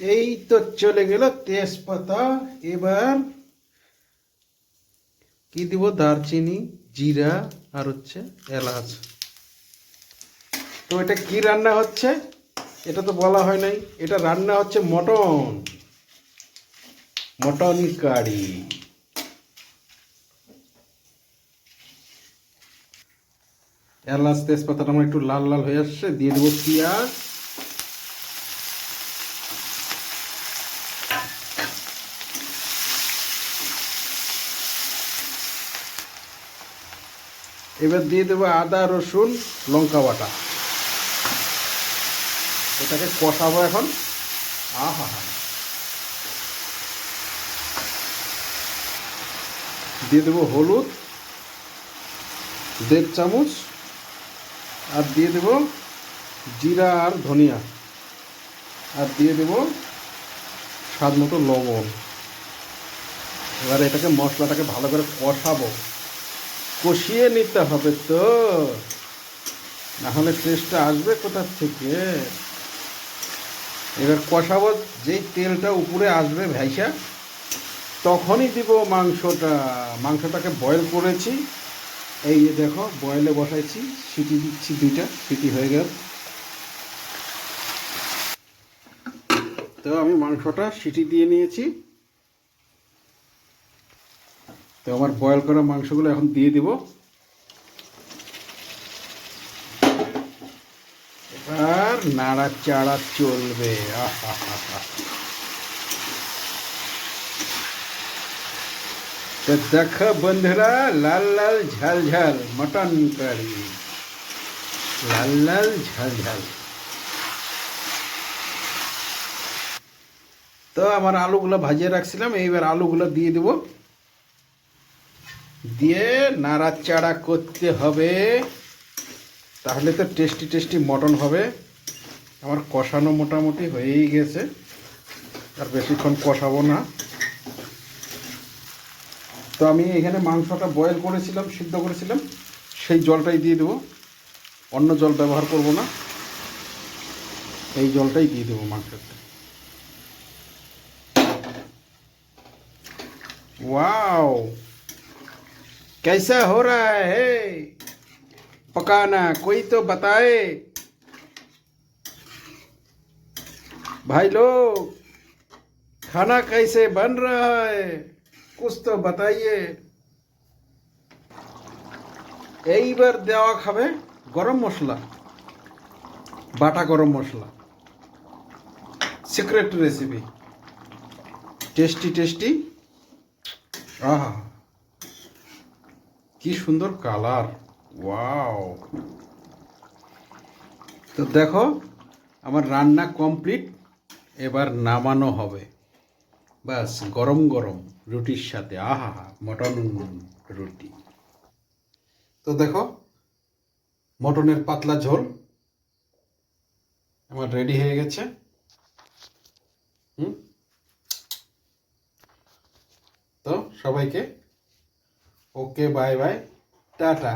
এই তো চলে গেল তেজপাতা। এবার কি দিব? দারচিনি, জিরা আর হচ্ছে এলাচ। তো এটা কি রান্না হচ্ছে? এটা তো বলা হয় নাই। এটা রান্না হচ্ছে মটন। Mutton curry. এলাচ, তেজপাতাটা আমার একটু লাল লাল হয়ে আসছে। দিয়ে দেবো পেঁয়াজ। এবার দিয়ে দেবো আদা, রসুন, লঙ্কা বাটা। এটাকে কষাবো এখন। আহা, হা। দিয়ে দেবো হলুদ, দেড় চামচ, আর দিয়ে দেব জিরা আর ধনিয়া। আর দিয়ে দেব স্বাদ মতো লবণ। এবার এটাকে মশলাটাকে ভালো করে কষাবো। কষিয়ে নিতে হবে তো। নাহলে টেস্টটা আসবে কোথার থেকে? এবার কষাবো, যেই তেলটা উপরে আসবে ভাইসা, তখনই দিব মাংসটা। মাংসটাকে বয়েল করেছি। এই যে দেখো বয়েলে বসাইছি, সিটি দিচ্ছি দুইটা, সিটি হয়ে গেল। তো আমি মাংসটা সিটি দিয়ে নিয়েছি। তো আমার বয়েল করা মাংসগুলো এখন দিয়ে দিব। এবার নাড়াচাড়া চলবে। আহা তো দেখো বন্ধুরা, লাল লাল ঝাল ঝাল, মটন কারি। লাল লাল ঝাল ঝাল। তো আমার আলুগুলো ভাজিয়ে রাখছিলাম, এইবার আলুগুলো দিয়ে দেব। দিয়ে নাড়াচাড়া করতে হবে। তাহলে তো টেস্টি টেস্টি মটন হবে। আমার কষানো মোটামুটি হয়েই গেছে। আর বেশিক্ষণ কষাবো না। তো আমি এখানে মাংসটা বয়েল করেছিলাম, সিদ্ধ করেছিলাম। সেই জলটাই দিয়ে দেবো। অন্য জল ব্যবহার করব না। এই জলটাই দিয়ে দেবো মাংসতে वाओ कैसा हो रहा है पकाना कोई तो बताए भाई लोग खाना कैसे बन रहा है कुछ तो बताइए এইবার দেওয়া খাবে গরম মশলা বাটা garam masala secret recipe tasty tasty আহা কি সুন্দর কালার। ওয়াও। তো দেখো, আমার রান্না কমপ্লিট, এবার নামানো হবে। ব্যাস, গরম গরম রুটির সাথে। আহা, মটন রুটি। তো দেখো, মটনের পাতলা ঝোল আমার রেডি হয়ে গেছে। হুম? তো সবাইকে ওকে বাই বাই টাটা